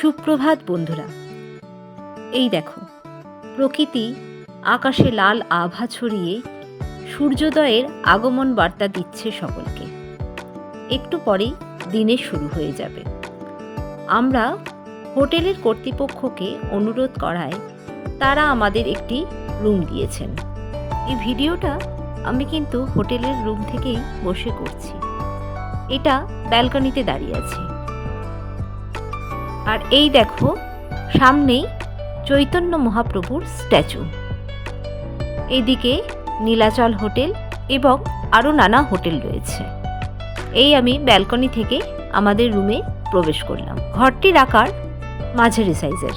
সুপ্রভাত, বন্ধুরা। এই দেখো, প্রকৃতি আকাশে লাল আভা ছড়িয়ে সূর্যোদয়ের আগমন বার্তা দিচ্ছে সকলকে। একটু পরেই দিনের শুরু হয়ে যাবে। আমরা হোটেলের কর্তৃপক্ষকে অনুরোধ করায় তারা আমাদের একটি রুম দিয়েছেন। এই ভিডিওটা আমি কিন্তু হোটেলের রুম থেকেই বসে করছি। এটা ব্যালকনিতে দাঁড়িয়ে আছি। আর এই দেখো, সামনেই চৈতন্য মহাপ্রভুর স্ট্যাচু। এদিকে নীলাচল হোটেল এবং আরও নানা হোটেল রয়েছে। এই আমি ব্যালকনি থেকে আমাদের রুমে প্রবেশ করলাম। ঘরটির আকার মাঝারি সাইজের।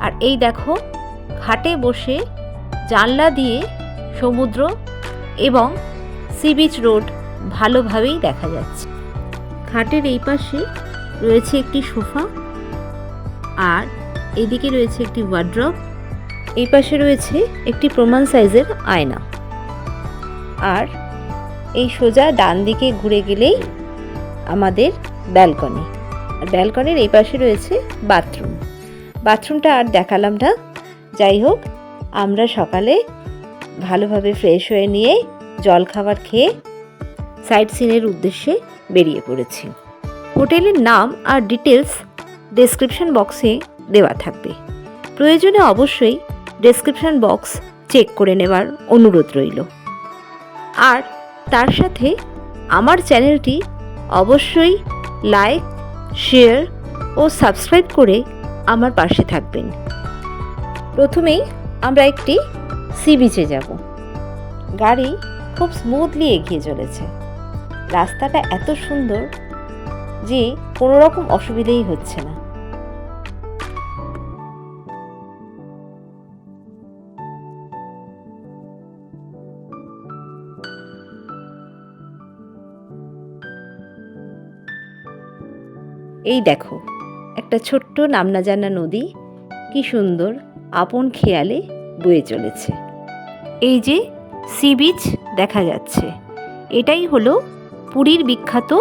আর এই দেখো, খাটে বসে জানলা দিয়ে সমুদ্র এবং সি বিচ রোড ভালোভাবেই দেখা যাচ্ছে। খাটের এই পাশে রয়েছে একটি সোফা আর এদিকে রয়েছে একটি ওয়ার্ড্রপ এই পাশে রয়েছে একটি প্রমাণ সাইজের আয়না। আর এই সোজা ডান দিকে ঘুরে গেলেই আমাদের ব্যালকনি আর ব্যালকনির এই পাশে রয়েছে বাথরুম বাথরুমটা আর দেখালাম না। যাই হোক, আমরা সকালে ভালোভাবে ফ্রেশ হয়ে নিয়ে জল খাবার খেয়ে সাইট সিনের উদ্দেশ্যে বেরিয়ে পড়েছি। হোটেলের নাম আর ডিটেলস ডেসক্রিপশন বক্সে দেওয়া থাকবে। প্রয়োজনে অবশ্যই ডেসক্রিপশন বক্স চেক করে নেওয়ার অনুরোধ রইল। আর তার সাথে আমার চ্যানেলটি অবশ্যই লাইক, শেয়ার ও সাবস্ক্রাইব করে আমার পাশে থাকবেন। প্রথমেই আমরা একটি সি বিচে যাব। গাড়ি খুব স্মুথলি এগিয়ে চলেছে। রাস্তাটা এত সুন্দর যে কোনো রকম অসুবিধেই হচ্ছে না। এই দেখো, একটা ছোট্ট নামনা জানা নদী কি সুন্দর আপন খেয়ালে বয়ে চলেছে। এই যে সি বিচ দেখা যাচ্ছে, এটাই হলো পুরীর বিখ্যাত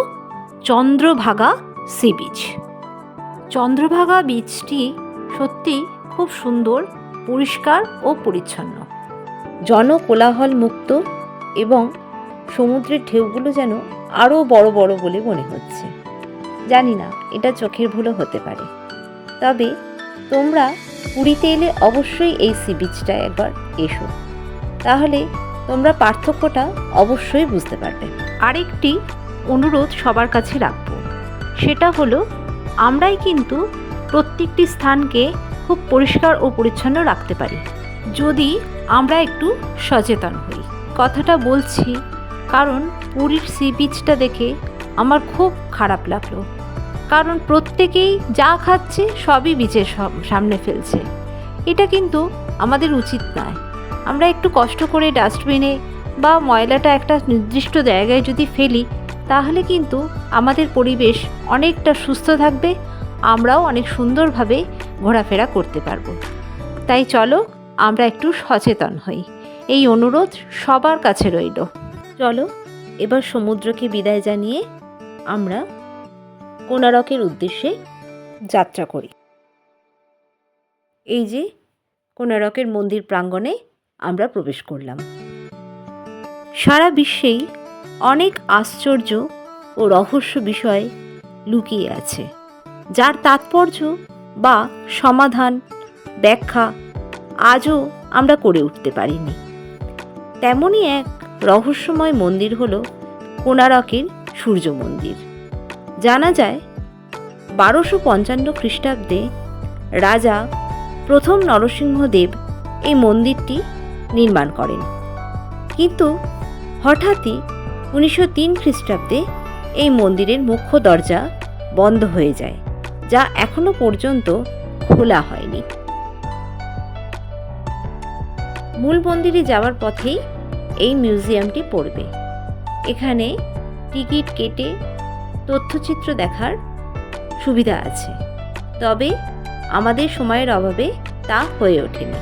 চন্দ্রভাগা সি বিচ। চন্দ্রভাগা বিচটি সত্যি খুব সুন্দর, পরিষ্কার ও পরিচ্ছন্ন। জনকোলাহল মুক্ত এবং সমুদ্রের ঢেউগুলো যেন আরও বড় বড় বলে মনে হচ্ছে। জানি না, এটা চোখের ভুলও হতে পারে। তবে তোমরা পুরীতে এলে অবশ্যই এই সি বিচটা একবার এসো। তাহলে তোমরা পার্থক্যটা অবশ্যই বুঝতে পারবে। আরেকটি অনুরোধ সবার কাছে রাখব, সেটা হলো, আমরাই কিন্তু প্রত্যেকটি স্থানকে খুব পরিষ্কার ও পরিচ্ছন্ন রাখতে পারি। যদি আমরা একটু সচেতন হই। কথাটা বলছি কারণ পুরীর সি বিচটা দেখে আমার খুব খারাপ লাগল। কারণ প্রত্যেকেই যা খাচ্ছে সবই বিচের সামনে ফেলছে। এটা কিন্তু আমাদের উচিত নয়। আমরা একটু কষ্ট করে ডাস্টবিনে বা ময়লাটা একটা নির্দিষ্ট জায়গায় যদি ফেলি, তাহলে কিন্তু আমাদের পরিবেশ অনেকটা সুস্থ থাকবে, আমরাও অনেক সুন্দরভাবে ঘোরাফেরা করতে পারব। তাই চলো, আমরা একটু সচেতন হই। এই অনুরোধ সবার কাছে রইল। চলো, এবার সমুদ্রকে বিদায় জানিয়ে আমরা কোনারকের উদ্দেশ্যে যাত্রা করি। এই যে কোনারকের মন্দির প্রাঙ্গণে আমরা প্রবেশ করলাম। সারা বিশ্বেই অনেক আশ্চর্য ও রহস্য বিষয় লুকিয়ে আছে, যার তাৎপর্য বা সমাধান, ব্যাখ্যা আজও আমরা করে উঠতে পারিনি। তেমনই এক রহস্যময় মন্দির হল কোনারকের সূর্য মন্দির। জানা যায়, বারোশো পঞ্চান্ন খ্রিস্টাব্দে রাজা প্রথম নরসিংহদেব এই মন্দিরটি নির্মাণ করেন। কিন্তু হঠাৎই উনিশশো তিন খ্রিস্টাব্দে এই মন্দিরের মুখ্য দরজা বন্ধ হয়ে যায়, যা এখনও পর্যন্ত খোলা হয়নি। মূল মন্দিরে যাওয়ার পথেই এই মিউজিয়ামটি পড়বে। এখানে টিকিট কেটে তথ্যচিত্র দেখার সুবিধা আছে। তবে আমাদের সময়ের অভাবে তা হয়ে ওঠেনি।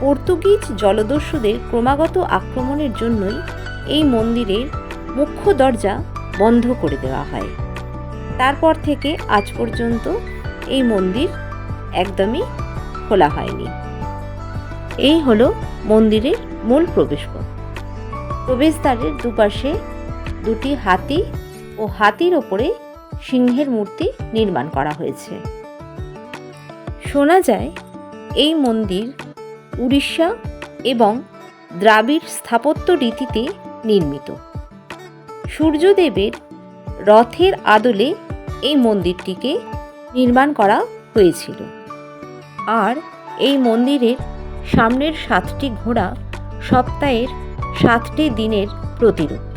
পর্তুগিজ জলদস্যুদের ক্রমাগত আক্রমণের জন্যই এই মন্দিরের মুখ্য দরজা বন্ধ করে দেওয়া হয়। তারপর থেকে আজ পর্যন্ত এই মন্দির একদমই খোলা হয়নি। এই হলো মন্দিরের মূল প্রবেশপথ। প্রবেশদ্বারের দুপাশে দুটি হাতি ও হাতির ওপরে সিংহের মূর্তি নির্মাণ করা হয়েছে। শোনা যায়, এই মন্দির উড়িষ্যা এবং দ্রাবিড় স্থাপত্য রীতিতে নির্মিত। সূর্যদেবের রথের আদলে এই মন্দিরটিকে নির্মাণ করা হয়েছিল। আর এই মন্দিরের সামনের সাতটি ঘোড়া সপ্তাহের সাতটি দিনের প্রতিরূপ।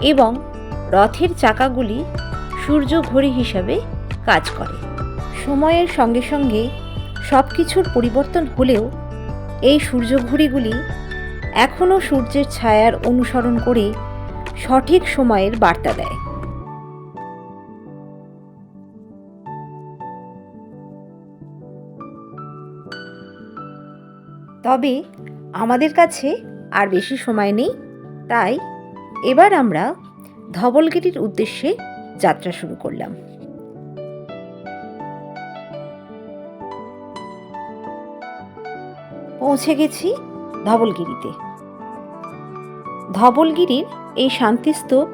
এবং রথের চাকাগুলি সূর্য ঘড়ি হিসাবে কাজ করে। সময়ের সঙ্গে সঙ্গে সব কিছুর পরিবর্তন হলেও এই সূর্য ঘড়িগুলি এখনও সূর্যের ছায়ার অনুসরণ করে সঠিক সময়ের বার্তা দেয়। তবে আমাদের কাছে আর বেশি সময় নেই, তাই এবার আমরা ধবলগিরির উদ্দেশ্যে যাত্রা শুরু করলাম। পৌঁছে গেছি ধবলগিরিতে। ধবলগিরির এই শান্তিস্তূপ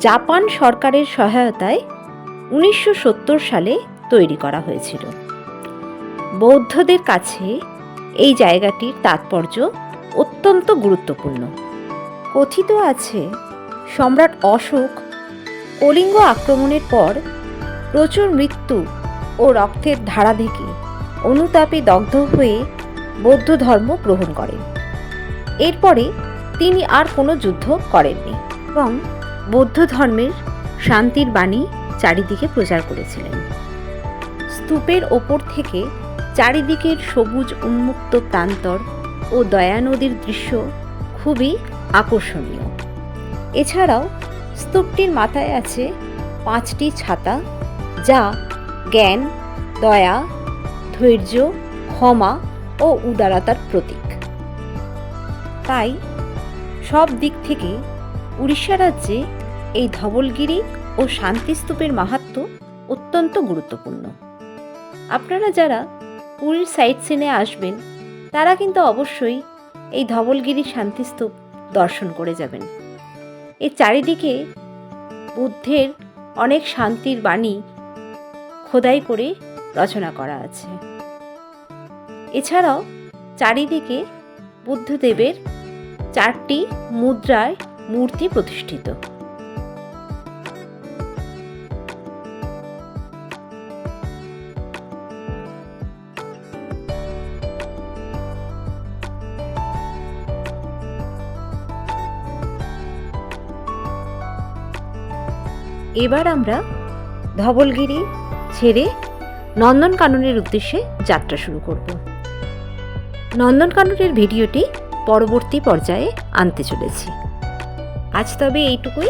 জাপান সরকারের সহায়তায় উনিশশো সত্তর সালে তৈরি করা হয়েছিল। বৌদ্ধদের কাছে এই জায়গাটির তাৎপর্য অত্যন্ত গুরুত্বপূর্ণ। কথিত আছে, সম্রাট অশোক কলিঙ্গ আক্রমণের পর প্রচুর মৃত্যু ও রক্তের ধারা থেকে অনুতাপে দগ্ধ হয়ে বৌদ্ধ ধর্ম গ্রহণ করেন। এরপরে তিনি আর কোনো যুদ্ধ করেননি এবং বৌদ্ধ ধর্মের শান্তির বাণী চারিদিকে প্রচার করেছিলেন। স্তূপের ওপর থেকে চারিদিকের সবুজ উন্মুক্ত প্রান্তর ও দয়া নদীর দৃশ্য খুবই আকর্ষণীয়। এছাড়াও স্তূপটির মাথায় আছে পাঁচটি ছাতা যা জ্ঞান, দয়া, ধৈর্য, ক্ষমা ও উদারতার প্রতীক। তাই সব দিক থেকে উড়িষ্যা রাজ্যে এই ধবলগিরি ও শান্তিস্তূপের মাহাত্ম্য অত্যন্ত গুরুত্বপূর্ণ। আপনারা যারা পুরীর সাইট সিনে আসবেন, তারা কিন্তু অবশ্যই এই ধবলগিরি শান্তিস্তূপ দর্শন করে যাবেন। এর চারিদিকে বুদ্ধের অনেক শান্তির বাণী খোদাই করে রচনা করা আছে। এছাড়াও চারিদিকে বুদ্ধদেবের চারটি মুদ্রায় মূর্তি প্রতিষ্ঠিত। এবার আমরা ধবলগিরি ছেড়ে নন্দনকাননের উদ্দেশ্যে যাত্রা শুরু করব। নন্দনকাননের ভিডিওটি পরবর্তী পর্যায়ে আনতে চলেছি। আজ তবে এইটুকুই।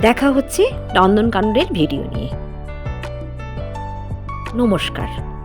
দেখা হচ্ছে নন্দনকাননের ভিডিও নিয়ে। নমস্কার।